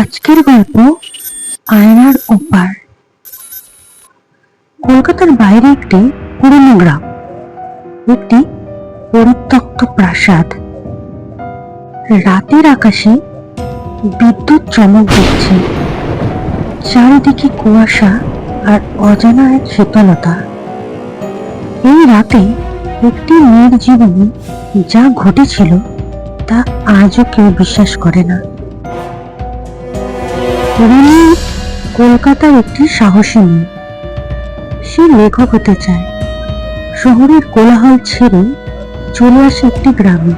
আজকের গল্প আয়নার ওপার। কলকাতার বাইরে একটি পুরনো গ্রাম। একটি পরিত্যক্ত প্রাসাদ। রাতের আকাশে বিদ্যুৎ চমক দিচ্ছে। চারিদিকে কুয়াশা আর অজানা এক শীতলতা। এই রাতে একটি মেয়ের জীবনে যা ঘটেছিল তা আজও কেউ বিশ্বাস করে না। রিমি কলকাতার একটি সাহসী মেয়ে সে লেখক হতে চায়। শহরের কোলাহল ছেড়ে চলে আসে একটি গ্রামে।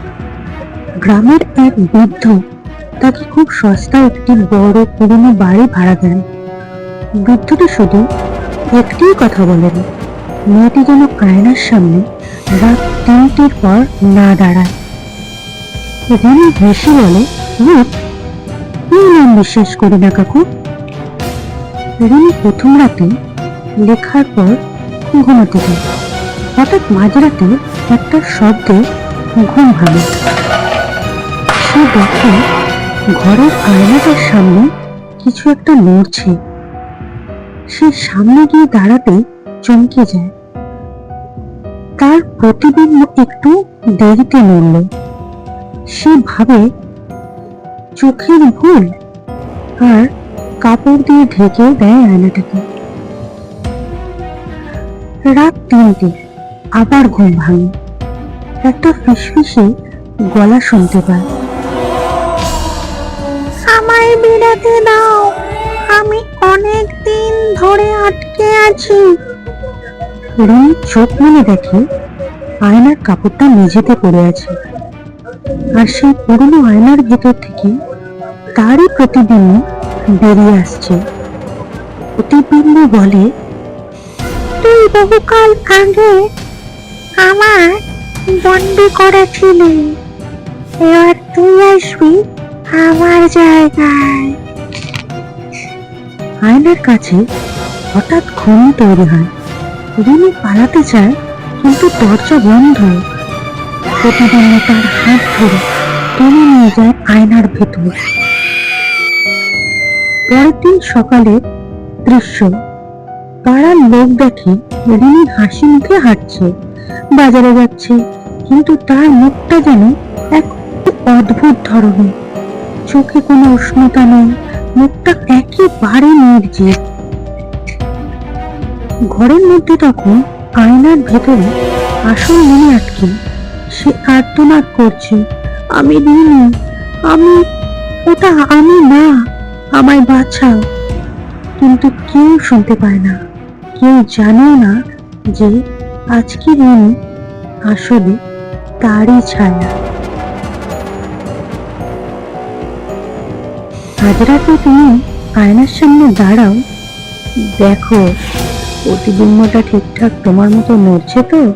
গ্রামের এক বৃদ্ধ তাকে খুব সস্তায় একটি বড় পুরনো বাড়ি ভাড়া দেন। বৃদ্ধটি শুধু একটি কথা বলেন মেয়েটি যেন আয়নার সামনে রাত তিনটির পর না দাঁড়ায়। রিমি হেসে বলে "রূপ, এই নাম বিশ্বাস করি না, কাকু। রিমি প্রথম রাতে লেখার পর ঘুমাতে যায়। হঠাৎ মাঝরাতে একটা শব্দে ঘুম ভাঙে। সে দেখে ঘরের আয়নাটার সামনে কিছু একটা নড়ছে সে সামনে গিয়ে দাঁড়াতে চমকে যায়। তার প্রতিবিম্ব একটু দেরিতে নড়ল সে ভাবে চোখের ভুল। আর কাপড় দিয়ে ঢেকে দেয় আয়নাটাকে। রাত তিনটে আবার ঘুম ভাঙে। একটা ফিসফিসে গলা শুনতে পায়। আমায় বেড়াতে দাও আমি অনেক দিন ধরে আটকে আছি। রুমি চোখ মেলে দেখে আয়নার কাপড়টা মেঝেতে পড়ে আছে। আর সেই পুরনো আয়নার ভেতর থেকে তারই প্রতিবিম্ব বেরিয়ে আসছে। প্রতিবিম্ব বলে, তুই বহুকাল আগে আমার বন্দি করা ছিলি এবার তুই আসবি আমার জায়গায়। আয়নার কাছে হঠাৎ ঘুম তৈরি হয়। রিমি পালাতে চায়, কিন্তু দরজা বন্ধ। প্রতিদিন তার হাত ধরে টেনে নিয়ে যায় আয়নার ভেতর। পরের দিন সকালে দৃশ্য। পাড়ার লোক দেখে রিমি হাসি মুখে হাঁটছে, বাজারে যাচ্ছে, কিন্তু তার মুখটা যেন এক অদ্ভুত ধরনের। চোখে কোনো উষ্ণতা নেই, মুখটা একেবারে নির্জীব। ঘরের মধ্যে তখন আয়নার ভেতরে আসল মনে আটকে। সে আর্তনাদ করছে। আমি রিমি আমি, ওটা আমি না আমায় বাঁচাও। কিন্তু কেউ শুনতে পায় না। কেউ জানে না যে আজকে রিমি আসলে তারই ছায়া। আজ রাতে তুমি আয়নার সামনে দাঁড়াও। দেখো, প্রতিবিম্বটা ঠিকঠাক তোমার মতো নড়ছে তো?